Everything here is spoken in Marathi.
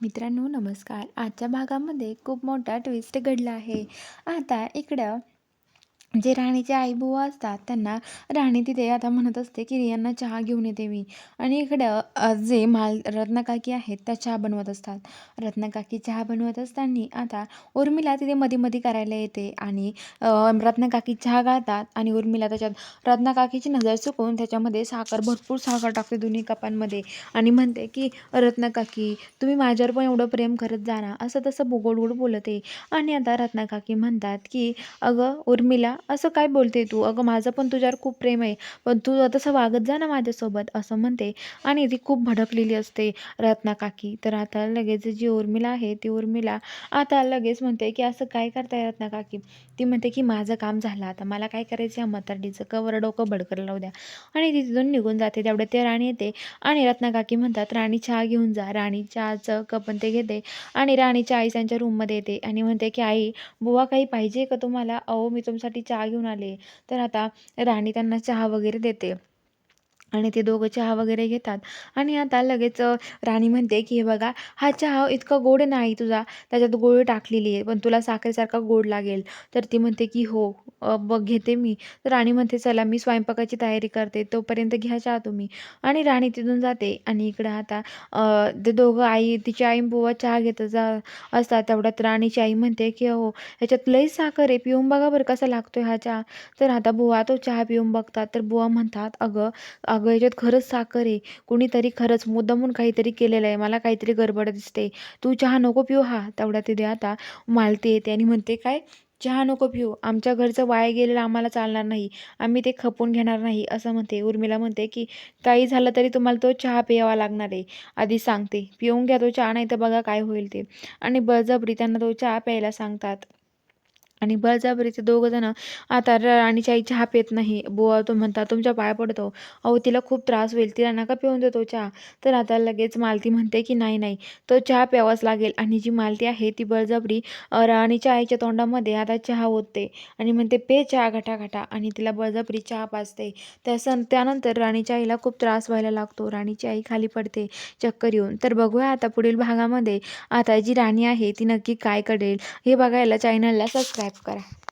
मित्रांनो नमस्कार. आजच्या भागामध्ये खूप मोठा ट्विस्ट घडला आहे. आता इकडं जे राणीचे आईबुवा असतात त्यांना राणी तिथे आता म्हणत असते की रियांना चहा घेऊन येते मी आणि इकडं जे माल रत्नाकाकी आहेत त्या चहा बनवत असतात. रत्नाकाकी चहा बनवत असताना आता उर्मिला तिथे मध्ये मध्ये करायला येते आणि रत्नकाकी रत्नाकाकी चहा गाळतात आणि उर्मिला त्याच्यात रत्नाकाकीची नजर चुकवून त्याच्यामध्ये साखर भरपूर साखर टाकते दोन्ही कपांमध्ये आणि म्हणते की रत्नाकाकी तुम्ही माझ्यावर पण एवढं प्रेम करत जाणार असं तसं बोगोडगोड बोलते. बोलत आहे आणि आता रत्नाकाकी म्हणतात की अगं उर्मिला असं काय बोलते तू? अगं माझं पण तुझ्यावर खूप प्रेम आहे. पण तू तसं वागत जा ना माझ्यासोबत असं म्हणते. आणि ती खूप भडकलेली असते. रत्नाकाकी तर आता लगेच जी उर्मिला आहे ती उर्मिला आता लगेच म्हणते की असं काय करताय रत्नाकाकी ती म्हणते की माझं काम झालं. आता मला काय करायचं या म्हातारडीचं कवर डोकं भडकर लावू द्या. आणि ती तिथून निघून जाते. तेवढ्या ते राणी येते. आणि रत्नाकाकी म्हणतात राणी चहा घेऊन जा. राणी चहाचं कपन ते घेते. आणि राणीच्या आई त्यांच्या रूममध्ये येते. आणि म्हणते की आई बुवा काही पाहिजे का तुम्हाला? अहो मी तुमच्यासाठी चहा घेऊन आले. तर आता राणी त्यांना चहा वगैरे देते. आणि ते दोघं चहा वगैरे घेतात. आणि आता लगेच राणी म्हणते की हे बघा हा चहा इतका गोड नाही तुझा त्याच्यात गोळी टाकलेली आहे पण तुला साखरेसारखा गोड लागेल. तर ती म्हणते की हो बघ घेते मी. तर राणी म्हणते चला मी स्वयंपाकाची तयारी करते तोपर्यंत घ्या चहा तुम्ही. आणि राणी तिथून जाते आणि इकडं आता ते दोघं आई तिची आई बुवा चहा घेत जा असतात. तेवढ्यात राणीची आई म्हणते की हो ह्याच्यात लई साखर आहे पिऊन बघा बरं कसा लागतोय हा चहा. तर आता बुवा तो चहा पिऊन बघतात. तर बुवा म्हणतात अगं अगं याच्यात खरंच साखर आहे. कुणीतरी खरंच मुद्दामून काहीतरी केलेलं आहे. मला काहीतरी गडबड दिसते. तू चहा नको पिऊ हा. तेवढ्या तिथे आता. मालती येते आणि म्हणते काय? चहा नको पिऊ. आमच्या घरचं वाया गेलेलं आम्हाला चालणार नाही. आम्ही ते खपून घेणार नाही. असं म्हणते. उर्मिला म्हणते की काही झालं तरी तुम्हाला तो चहा प्यावा लागणार आहे. आधी सांगते. पिऊन घ्या तो चहा नाही तर बघा काय होईल ते. आणि बळजबरी त्यांना तो चहा प्यायला सांगतात. आणि बळजबरीचे दोघं जण आता राणीची आई चहा पित नाही. बुवा तो म्हणतात तुमच्या पाया पडतो. अहो तिला खूप त्रास होईल. तिला नका पिऊन देतो चहा. तर आता लगेच मालती म्हणते की नाही नाही. तो चहा प्यावाच लागेल. आणि जी मालती आहे ती बळजबरी राणीच्या आईच्या तोंडामध्ये आता चहा ओतते आणि म्हणते पे चहा घटाघटा. आणि तिला बळजबरी चहा पाजते. त्यासन त्यानंतर राणीच्या आईला खूप त्रास व्हायला लागतो. राणीची आई खाली पडते चक्कर येऊन. तर बघूया आता पुढील भागामध्ये आता जी राणी आहे ती नक्की काय करेल? हे बघायला चॅनलला सबस्क्राईब સબસ્ક્રાઈબ કરે.